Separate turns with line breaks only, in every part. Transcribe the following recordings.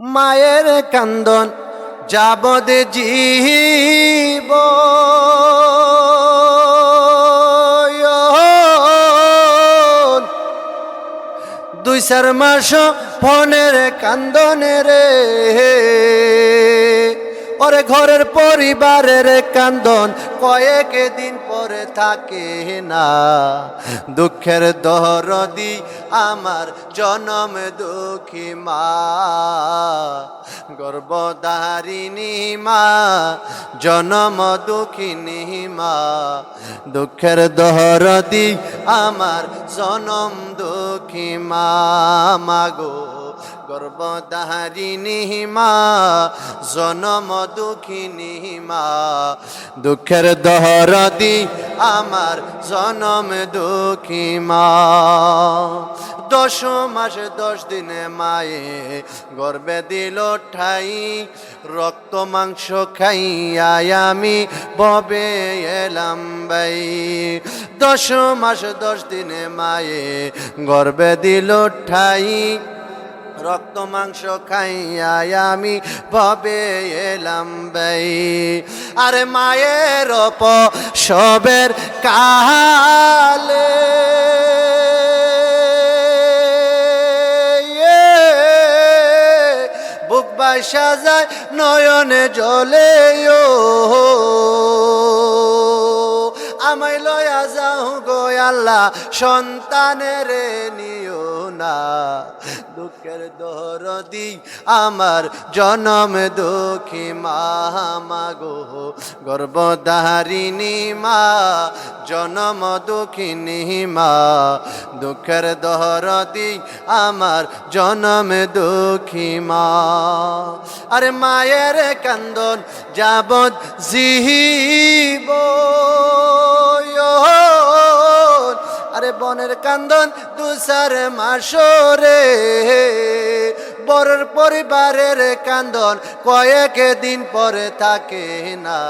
মায়ের কান্দন যাবদ জীব। দুই চার মাস ফোনের কান্দনের ওরে ঘরের পরিবারের কান্দন কয়েক দিন পরে থাকে না। দুঃখের দহরদি আমার জনম দুঃখী মা। গর্বদারিণী মা, জনম দুঃখিনী মা। দুঃখের দহরদি আমার জনম দুঃখী মা মাগো গর্বদারিণী মা জনম দুঃখিনী মা দুঃখের দহরদি আমার জনম দুঃখী মা। দশ মাস দশ দিনে মায়ে গর্বে দিল ঠাই, রক্ত মাংস খাইয়াই আমি ববে এলাম বাই। দশ মাস দশ দিনে মায়ে গর্বে দিল ঠাই রক্ত, মাংস খাইয়াই আমি ভবে এলাম বাই আরে মায়ের অপ সবের কালে বুক বাসা যায় নয়নে জলে, ও আমায় লয়া যাও গো আল্লাহ, সন্তানের নিও না। দুঃখের দরদি আমার, জনম দুঃখী মা মাগো গর্বদারিণী মা, জনম দুঃখিনী মা। দুঃখের দহরদি আমার, জনম দুঃখী মা। আরে মায়ের কান্দন যাবত জিহিব বনের কান্দন দুসার মাসরে। বরের পরিবারের কান্দন কয়েক দিন পরে থাকে না।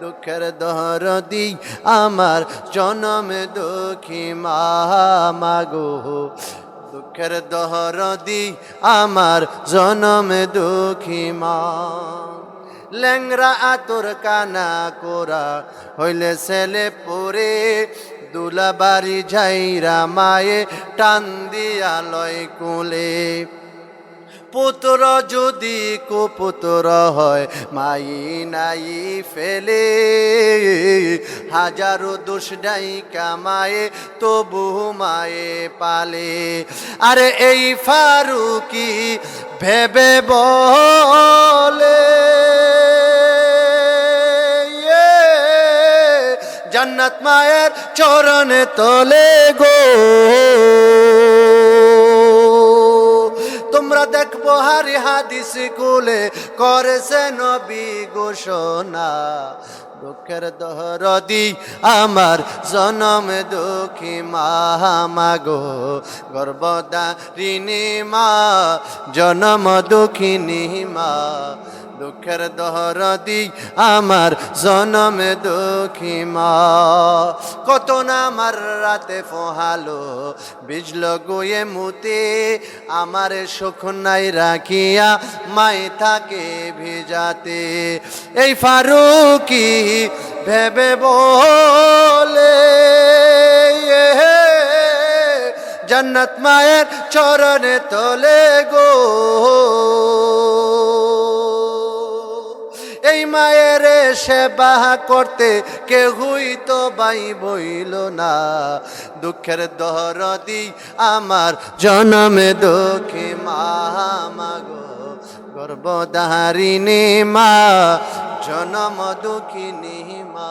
দুঃখের দহরদি আমার জনম দুঃখী মা মাগো দুঃখের দহরদি আমার জনম দুঃখী মা। ল্যাংরা আতর কানা কোরা হইলে ছেলে পরে দুলাবাড়ি ঝাইরা মায়ে টান দিয়া লয় কুলে। পুত্র যদি কুপুত্র হয়, মাই নাই ফেলে। হাজারো দোষ ডাই কামায়ে তবু মায়ে পালে। আরে এই ফারুকি ভেবে বলে। জান্নাত মায়ের চরণে তলে গো। তোমরা দেখব হারি হাদিস কুলে করেছে নবী ঘোষণা। দুঃখের দহরদি আমার জনম দুঃখী মাগো। গর্বদারিণী মা, জনম দুঃখিনী মা। দুঃখের দহরদি আমার জনমে দুঃখী মা। কত না আমার রাতে ফোহালো বিজল গুয়ে মুতে, আমার সুখ নাই রাখিয়া মাই থাকে ভিজাতে। এই ফারুকি ভেবে বলে জন্নত মায়ের চরণে তলে গো। এই মায়ের সেবা করতে কেহুই তো বাই বইল না। দুঃখের দহরদি আমার জনমে দুঃখী মা মাগো গর্বদারিণী মা, জনম দুঃখিনী মা।